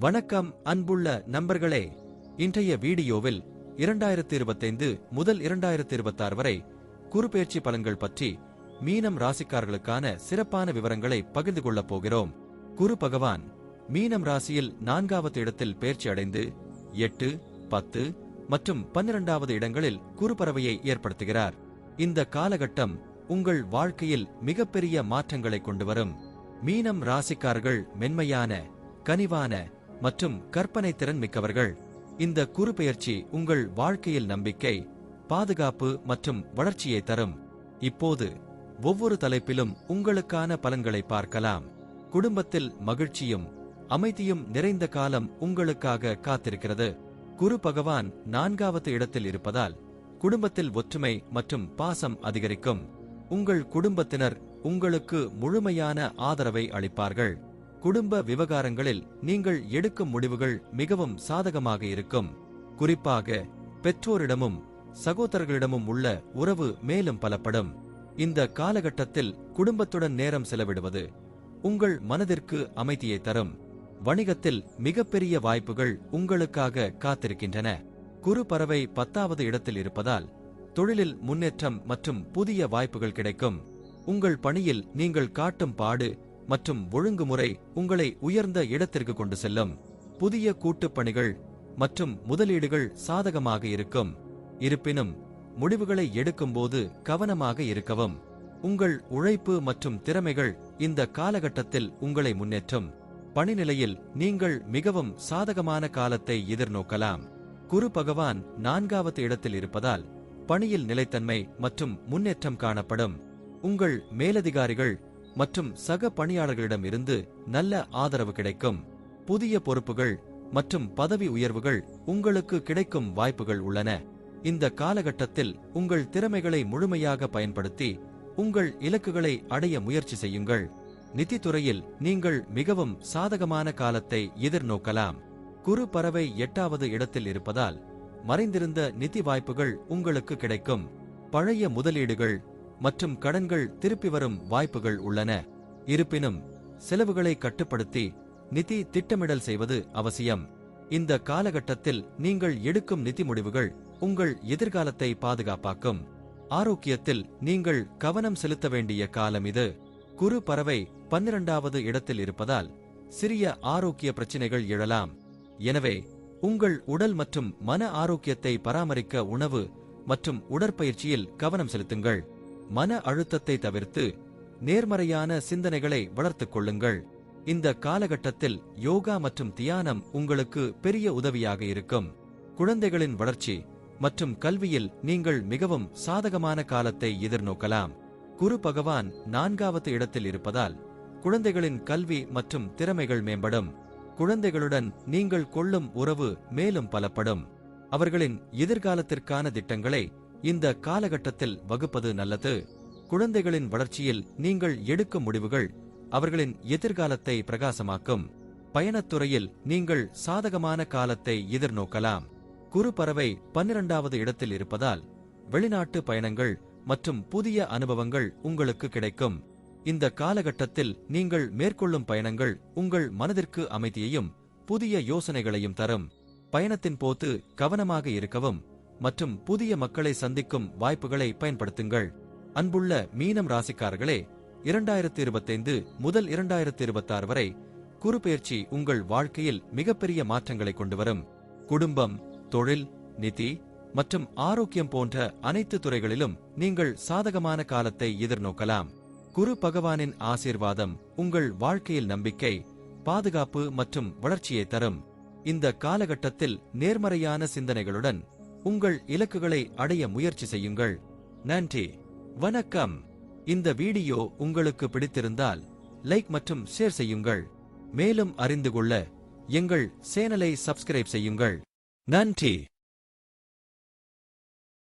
வணக்கம் அன்புள்ள நண்பர்களே. இன்றைய வீடியோவில் இரண்டாயிரத்தி இருபத்தைந்து முதல் இரண்டாயிரத்தி இருபத்தாறு வரை குறுபெயர்ச்சி பலன்கள் பற்றி மீனம் ராசிக்காரர்களுக்கான சிறப்பான விவரங்களை பகிர்ந்து கொள்ளப் போகிறோம். குரு பகவான் மீனம் ராசியில் நான்காவது இடத்தில் பெயர்ச்சி அடைந்து எட்டு பத்து மற்றும் பன்னிரண்டாவது இடங்களில் குறுபறவையை ஏற்படுத்துகிறார். இந்த காலகட்டம் உங்கள் வாழ்க்கையில் மிகப்பெரிய மாற்றங்களை கொண்டு வரும். மீனம் ராசிக்காரர்கள் மென்மையான கனிவான மற்றும் கற்பனை திறன் மிக்கவர்கள். இந்த குறுபெயர்ச்சி உங்கள் வாழ்க்கையில் நம்பிக்கை பாதுகாப்பு மற்றும் வளர்ச்சியை தரும். இப்போது ஒவ்வொரு தலைப்பிலும் உங்களுக்கான பலன்களை பார்க்கலாம். குடும்பத்தில் மகிழ்ச்சியும் அமைதியும் நிறைந்த காலம் உங்களுக்காக காத்திருக்கிறது. குரு பகவான் நான்காவது இடத்தில் இருப்பதால் குடும்பத்தில் ஒற்றுமை மற்றும் பாசம் அதிகரிக்கும். உங்கள் குடும்பத்தினர் உங்களுக்கு முழுமையான ஆதரவை அளிப்பார்கள். குடும்ப விவகாரங்களில் நீங்கள் எடுக்கும் முடிவுகள் மிகவும் சாதகமாக இருக்கும். குறிப்பாக பெற்றோரிடமும் சகோதரர்களிடமும் உள்ள உறவு மேலும் பலப்படும். இந்த காலகட்டத்தில் குடும்பத்துடன் நேரம் செலவிடுவது உங்கள் மனதிற்கு அமைதியை தரும். வணிகத்தில் மிகப்பெரிய வாய்ப்புகள் உங்களுக்காக காத்திருக்கின்றன. குறு பறவை பத்தாவது இடத்தில் இருப்பதால் தொழிலில் முன்னேற்றம் மற்றும் புதிய வாய்ப்புகள் கிடைக்கும். உங்கள் பணியில் நீங்கள் காட்டும் பாடு மற்றும் ஒழுங்குமுறை உங்களை உயர்ந்த இடத்திற்கு கொண்டு செல்லும். புதிய கூட்டுப் பணிகள் மற்றும் முதலீடுகள் சாதகமாக இருக்கும். இருப்பினும் முடிவுகளை எடுக்கும்போது கவனமாக இருக்கவும். உங்கள் உழைப்பு மற்றும் திறமைகள் இந்த காலகட்டத்தில் உங்களை முன்னேற்றும். பணிநிலையில் நீங்கள் மிகவும் சாதகமான காலத்தை எதிர்நோக்கலாம். குரு பகவான் நான்காவது இடத்தில் இருப்பதால் பணியில் நிலைத்தன்மை மற்றும் முன்னேற்றம் காணப்படும். உங்கள் மேலதிகாரிகள் மற்றும் சக பணியாளர்களிடம் இருந்து நல்ல ஆதரவு கிடைக்கும். புதிய பொறுப்புகள் மற்றும் பதவி உயர்வுகள் உங்களுக்கு கிடைக்கும் வாய்ப்புகள் உள்ளன. இந்த காலகட்டத்தில் உங்கள் திறமைகளை முழுமையாக பயன்படுத்தி உங்கள் இலக்குகளை அடைய முயற்சி செய்யுங்கள். நிதித்துறையில் நீங்கள் மிகவும் சாதகமான காலத்தை எதிர்நோக்கலாம். குறு பறவை எட்டாவது இடத்தில் இருப்பதால் மறைந்திருந்த நிதி வாய்ப்புகள் உங்களுக்கு கிடைக்கும். பழைய முதலீடுகள் மற்றும் கடன்கள் திருப்பி வரும் வாய்ப்புகள் உள்ளன. இருப்பினும் செலவுகளை கட்டுப்படுத்தி நிதி திட்டமிடல் செய்வது அவசியம். இந்த காலகட்டத்தில் நீங்கள் எடுக்கும் நிதி முடிவுகள் உங்கள் எதிர்காலத்தை பாதுகாப்பாக்கும். ஆரோக்கியத்தில் நீங்கள் கவனம் செலுத்த வேண்டிய காலம் இது. குறு பறவை பன்னிரண்டாவது இடத்தில் இருப்பதால் சிறிய ஆரோக்கிய பிரச்சினைகள் எழலாம். எனவே உங்கள் உடல் மற்றும் மன ஆரோக்கியத்தை பராமரிக்க உணவு மற்றும் உடற்பயிற்சியில் கவனம் செலுத்துங்கள். மன அழுத்தத்தை தவிர்த்து நேர்மறையான சிந்தனைகளை வளர்த்துக் கொள்ளுங்கள். இந்த காலகட்டத்தில் யோகா மற்றும் தியானம் உங்களுக்கு பெரிய உதவியாக இருக்கும். குழந்தைகளின் வளர்ச்சி மற்றும் கல்வியில் நீங்கள் மிகவும் சாதகமான காலத்தை எதிர்நோக்கலாம். குரு பகவான் நான்காவது இடத்தில் இருப்பதால் குழந்தைகளின் கல்வி மற்றும் திறமைகள் மேம்படும். குழந்தைகளுடன் நீங்கள் கொள்ளும் உறவு மேலும் பலப்படும். அவர்களின் எதிர்காலத்திற்கான திட்டங்களை இந்த காலகட்டத்தில் வகுப்பது நல்லது. குழந்தைகளின் வளர்ச்சியில் நீங்கள் எடுக்கும் முடிவுகள் அவர்களின் எதிர்காலத்தை பிரகாசமாக்கும். பயணத்துறையில் நீங்கள் சாதகமான காலத்தை எதிர்நோக்கலாம். குறு பறவை பன்னிரண்டாவது இடத்தில் இருப்பதால் வெளிநாட்டு பயணங்கள் மற்றும் புதிய அனுபவங்கள் உங்களுக்கு கிடைக்கும். இந்த காலகட்டத்தில் நீங்கள் மேற்கொள்ளும் பயணங்கள் உங்கள் மனதிற்கு அமைதியையும் புதிய யோசனைகளையும் தரும். பயணத்தின் போது கவனமாக இருக்கவும் மற்றும் புதிய மக்களை சந்திக்கும் வாய்ப்புகளை பயன்படுத்துங்கள். அன்புள்ள மீனம் ராசிக்காரர்களே இரண்டாயிரத்தி இருபத்தைந்து முதல் இரண்டாயிரத்தி இருபத்தாறு வரை குறுபெயர்ச்சி உங்கள் வாழ்க்கையில் மிகப்பெரிய மாற்றங்களை கொண்டு வரும். குடும்பம் தொழில் நிதி மற்றும் ஆரோக்கியம் போன்ற அனைத்து துறைகளிலும் நீங்கள் சாதகமான காலத்தை எதிர்நோக்கலாம். குரு பகவானின் ஆசீர்வாதம் உங்கள் வாழ்க்கையில் நம்பிக்கை பாதுகாப்பு மற்றும் வளர்ச்சியை தரும். இந்த காலகட்டத்தில் நேர்மறையான சிந்தனைகளுடன் உங்கள் இலக்குகளை அடைய முயற்சி செய்யுங்கள். நன்றி. வணக்கம். இந்த வீடியோ உங்களுக்கு பிடித்திருந்தால் லைக் மற்றும் ஷேர் செய்யுங்கள். மேலும் அறிந்து கொள்ள எங்கள் சேனலை சப்ஸ்கிரைப் செய்யுங்கள். நன்றி.